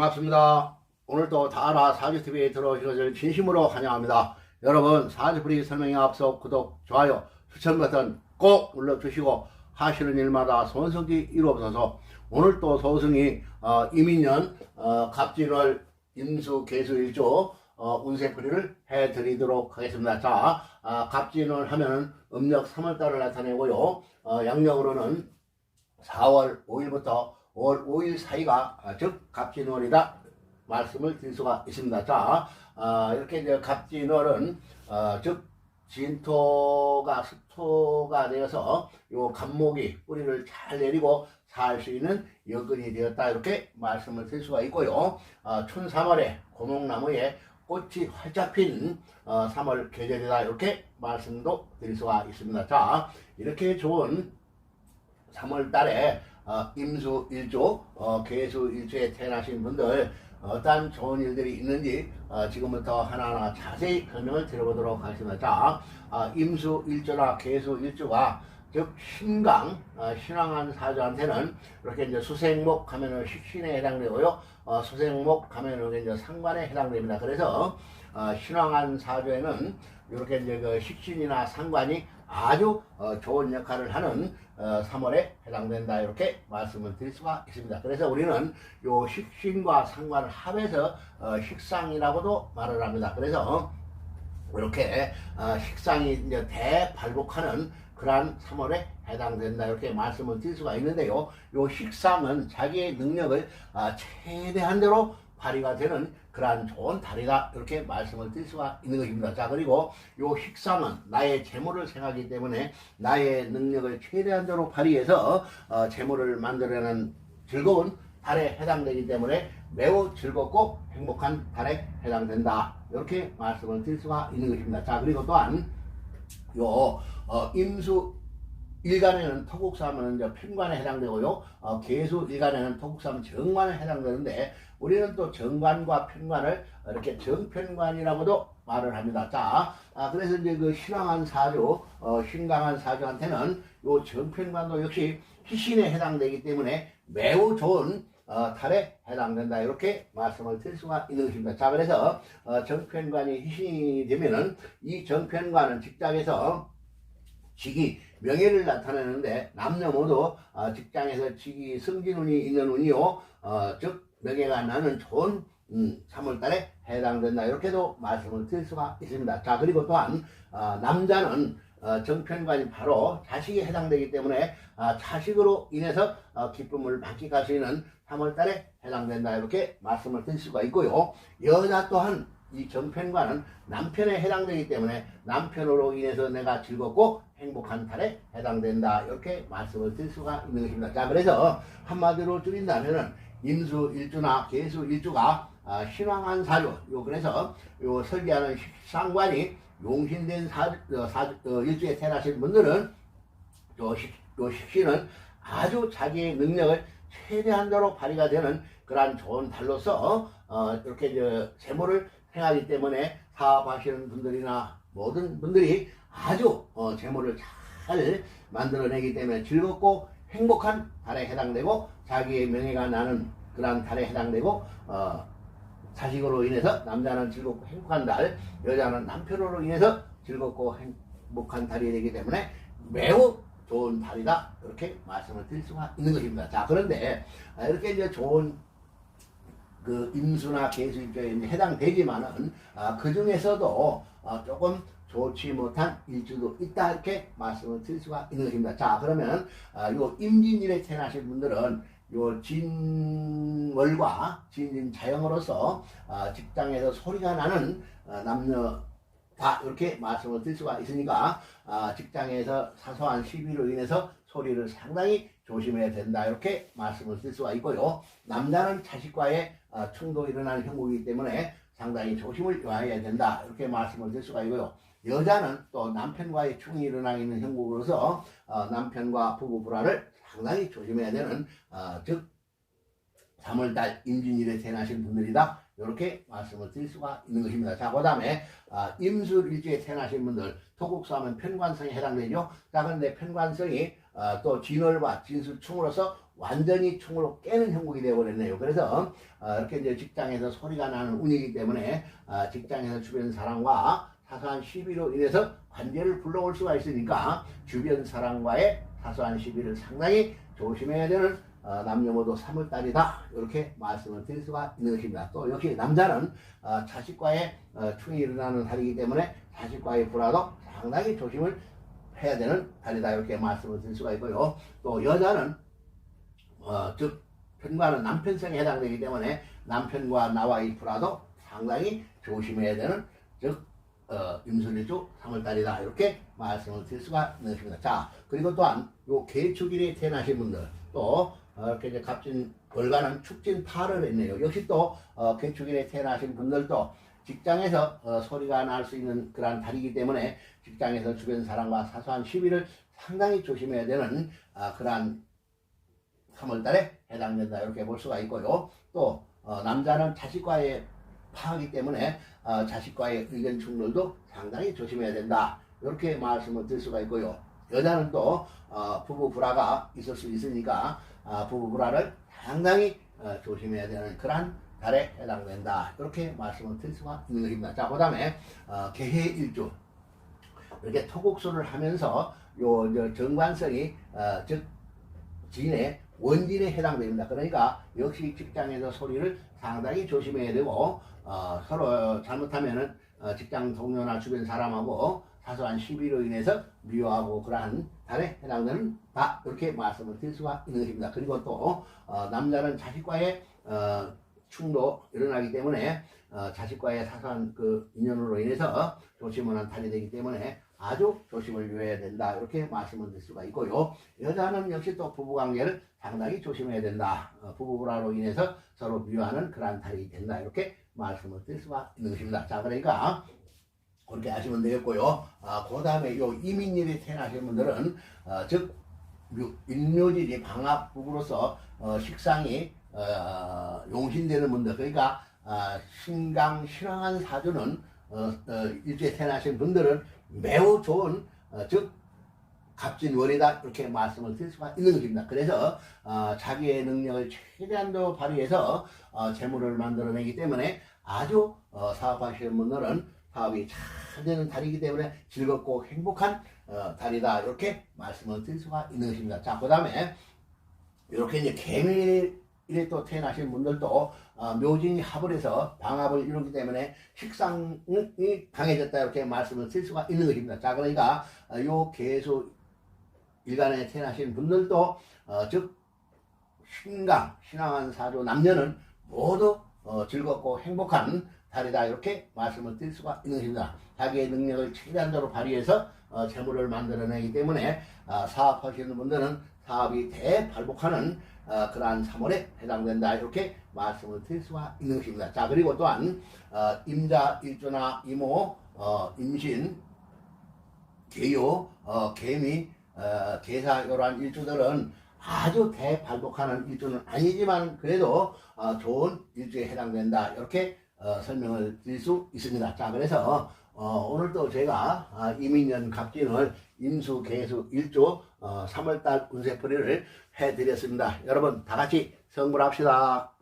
반갑습니다. 오늘도 다라 사주TV에 들어오신 것을 진심으로 환영합니다. 여러분 사주풀이 설명에 앞서 구독, 좋아요, 추천 버튼 꼭 눌러주시고 하시는 일마다 손석이 이루어져서 오늘 또 소승이 어, 이민년 어, 갑진월 임수 개수 일조 어, 운세풀이를 해드리도록 하겠습니다. 자, 아, 갑진월 하면은 음력 3월달을 나타내고요. 어, 양력으로는 4월 5일부터 5월 5일 사이가 아, 즉 갑진월이다 말씀을 드릴 수가 있습니다. 자, 아, 이렇게 이제 갑진월은 어, 즉 진토가 수토가 되어서 요 갑목이 뿌리를 잘 내리고 살 수 있는 여건이 되었다 이렇게 말씀을 드릴 수가 있고요. 어, 춘 3월에 고목나무에 꽃이 활짝 핀 어, 3월 계절이다 이렇게 말씀도 드릴 수가 있습니다. 자, 이렇게 좋은 3월 달에 어, 임수 일조, 어, 개수 일조에 태어나신 분들 어떤 좋은 일들이 있는지 어, 지금부터 하나하나 자세히 설명을 드려보도록 하겠습니다. 자, 어, 임수 일조나 개수 일조가 즉 신강, 어, 신왕한 사주한테는 이렇게 이제 수생목 하면은 식신에 해당되고요. 어, 수생목 하면은 이제 상관에 해당됩니다. 그래서 어, 신왕한 사주에는 이렇게 이제 그 식신이나 상관이 아주 어, 좋은 역할을 하는 어, 3월에 해당된다 이렇게 말씀을 드릴 수가 있습니다. 그래서 우리는 요 식신과 상관을 합해서 어, 식상이라고도 말을 합니다. 그래서 이렇게 어, 식상이 이제 대발복하는 그러한 3월에 해당된다 이렇게 말씀을 드릴 수가 있는데요. 요 식상은 자기의 능력을 아, 최대한 대로 발휘가 되는 그러한 좋은 달이다 이렇게 말씀을 드릴 수가 있는 것입니다. 자 그리고 요 식상은 나의 재물을 생각하기 때문에 나의 능력을 최대한대로 발휘해서 어, 재물을 만들어내는 즐거운 달에 해당되기 때문에 매우 즐겁고 행복한 달에 해당된다 이렇게 말씀을 드릴 수가 있는 것입니다. 자 그리고 또한 요 어, 임수 일간에는 토국사하면 이제 편관에 해당되고요. 어, 개수 일간에는 토국사하면 정관에 해당되는데 우리는 또 정관과 편관을 이렇게 정편관이라고도 말을 합니다. 자, 아, 그래서 이제 그 신왕한 사주, 어, 신강한 사주한테는 요 정편관도 역시 희신에 해당되기 때문에 매우 좋은 어, 달에 해당된다 이렇게 말씀을 드릴 수가 있는 것입니다. 자, 그래서 어, 정편관이 희신이 되면은 이 정편관은 직장에서 직이 명예를 나타내는데 남녀 모두 어, 직장에서 직이 승진운이 있는 운이요 어, 즉 명예가 나는 좋은 음, 3월달에 해당된다 이렇게도 말씀을 드릴 수가 있습니다. 자 그리고 또한 어, 남자는 어, 정편관이 바로 자식에 해당되기 때문에 어, 자식으로 인해서 어, 기쁨을 만끽할 수 있는 3월달에 해당된다 이렇게 말씀을 드릴 수가 있고요. 여자 또한 이 정편과는 남편에 해당되기 때문에 남편으로 인해서 내가 즐겁고 행복한 달에 해당된다 이렇게 말씀을 드릴 수가 있는 것입니다. 자 그래서 한마디로 줄인다면은 임수 일주나 개수 일주가 아, 신왕한 사주 요 그래서 요 설계하는 상관이 용신된 사, 어, 사 어, 일주에 태어나신 분들은 요, 식, 요 식신은 아주 자기의 능력을 최대한도로 발휘가 되는 그러한 좋은 달로서 어, 이렇게 저 재물을 행하기 때문에 사업하시는 분들이나 모든 분들이 아주 어, 재물을 잘 만들어내기 때문에 즐겁고 행복한 달에 해당되고 자기의 명예가 나는 그러한 달에 해당되고 어, 자식으로 인해서 남자는 즐겁고 행복한 달, 여자는 남편으로 인해서 즐겁고 행복한 달이 되기 때문에 매우 좋은 달이다 이렇게 말씀을 드릴 수가 있는 것입니다. 자 그런데 아, 이렇게 이제 좋은 그 임수나 개수일조에 해당되지만은 아, 그 중에서도 아, 조금 좋지 못한 일주도 있다 이렇게 말씀을 드릴 수가 있는 것입니다. 자 그러면 아, 요 임진일에 태어나신 분들은 요 진월과 진진 자영으로서 아, 직장에서 소리가 나는 아, 남녀 다 이렇게 말씀을 드릴 수가 있으니까 아, 직장에서 사소한 시비로 인해서 소리를 상당히 조심해야 된다 이렇게 말씀을 드릴 수가 있고요. 남자는 자식과의 아, 충돌이 일어나는 형국이기 때문에 상당히 조심을 요해야 된다 이렇게 말씀을 드릴 수가 있고요. 여자는 또 남편과의 충이 일어나 있는 형국으로서 어, 남편과 부부 불화를 상당히 조심해야 되는 어, 즉 3월달 임진일에 태어나신 분들이다 이렇게 말씀을 드릴 수가 있는 것입니다. 자, 그 다음에 아, 임술일주에 태어나신 분들 토국사하면 편관성에 해당되죠. 자, 그런데 편관성이 어, 또 진월과 진수충으로서 완전히 충으로 깨는 형국이 되어버렸네요. 그래서 어, 이렇게 이제 직장에서 소리가 나는 운이기 때문에 어, 직장에서 주변 사람과 사소한 시비로 인해서 관계를 불러올 수가 있으니까 주변 사람과의 사소한 시비를 상당히 조심해야 되는 어, 남녀 모두 3월달이다 이렇게 말씀을 드릴 수가 있는 것입니다. 또 역시 남자는 어, 자식과의 어, 충이 일어나는 달이기 때문에 자식과의 불화도 상당히 조심을 해야 되는 달이다 이렇게 말씀을 드릴 수가 있고요. 또 여자는 어, 즉 편과는 남편성에 해당되기 때문에 남편과 나와의 불화도 상당히 조심해야 되는 즉 어, 임술일주 3월달이다 이렇게 말씀을 드릴 수가 있는 것입니다. 자 그리고 또한 요 개축일에 태어나신 분들 또 어, 이렇게 이제 갑진 월간은 축진 8을 했네요. 역시 또 어, 개축일에 태어나신 분들도 직장에서 어, 소리가 날 수 있는 그러한 달이기 때문에 직장에서 주변 사람과 사소한 시비를 상당히 조심해야 되는 아, 그러한 3월달에 해당된다 이렇게 볼 수가 있고요. 또 어, 남자는 자식과의 파하기 때문에 어, 자식과의 의견 충돌도 상당히 조심해야 된다 이렇게 말씀을 드릴 수가 있고요. 여자는 또 어, 부부 불화가 있을 수 있으니까 아, 부부 불화를 상당히 어, 조심해야 되는 그러한 달에 해당된다 이렇게 말씀을 드릴 수가 있는 것입니다. 자, 그 다음에 어, 개해 일주 이렇게 토국수를 하면서 요 저, 정관성이 어, 즉 진의 원진에 해당됩니다. 그러니까 역시 직장에서 소리를 상당히 조심해야 되고 어, 서로 잘못하면은 어, 직장 동료나 주변 사람하고 사소한 시비로 인해서 미워하고 그러한 달에 해당되는 다 이렇게 말씀을 드릴 수가 있는 것입니다. 그리고 또 어, 남자는 자식과의 어, 충도 일어나기 때문에 어, 자식과의 사소한 그 인연으로 인해서 조심을 한 달이 되기 때문에 아주 조심을 유해야 된다 이렇게 말씀을 드릴 수가 있고요. 여자는 역시 또 부부관계를 상당히 조심해야 된다. 어, 부부불화로 인해서 서로 미워하는 그러한 달이 된다 이렇게 말씀을 드릴 수가 있는 것입니다. 자 그러니까 그렇게 아시면 되겠고요. 아, 그 다음에 요 이민일이 태어나신 분들은 어, 즉 묘- 일묘질이 방학 부부로서 어, 식상이 어, 용신되는 분들 그러니까 아, 신강 신앙한 사주는 어, 어, 일주에 태어나신 분들은 매우 좋은 어, 즉 갑진월이다 이렇게 말씀을 드릴 수가 있는 것입니다. 그래서 어, 자기의 능력을 최대한도 발휘해서 어, 재물을 만들어내기 때문에 아주 어, 사업하시는 분들은 사업이 잘 되는 달이기 때문에 즐겁고 행복한 어, 달이다 이렇게 말씀을 드릴 수가 있는 것입니다. 자, 그 다음에 이렇게 이제 개미 일에 또 태어나신 분들도 어, 묘진이 합을 해서 방합을 이루기 때문에 식상이 강해졌다 이렇게 말씀을 드릴 수가 있는 것입니다. 자, 그러니까 어, 요 개수 일간에 태어나신 분들도 어, 즉 신강, 신앙한 사주 남녀는 모두 어, 즐겁고 행복한 달이다 이렇게 말씀을 드릴 수가 있는 것입니다. 자기의 능력을 최대한도로 발휘해서 어, 재물을 만들어내기 때문에 어, 사업하시는 분들은 사업이 대발복하는 어, 그러한 3월에 해당된다 이렇게 말씀을 드릴 수가 있는 것입니다. 자 그리고 또한 어, 임자 일조나 이모 어, 임신 개요 어, 개미 어, 개사 이러한 일주들은 아주 대발복하는 일주는 아니지만 그래도 어, 좋은 일주에 해당된다 이렇게 어, 설명을 드릴 수 있습니다. 자 그래서 어, 오늘도 제가 아, 이민년 갑진을 임수 개수 일조 어, 3월달 운세풀이를 해드렸습니다. 여러분 다 같이 성불합시다.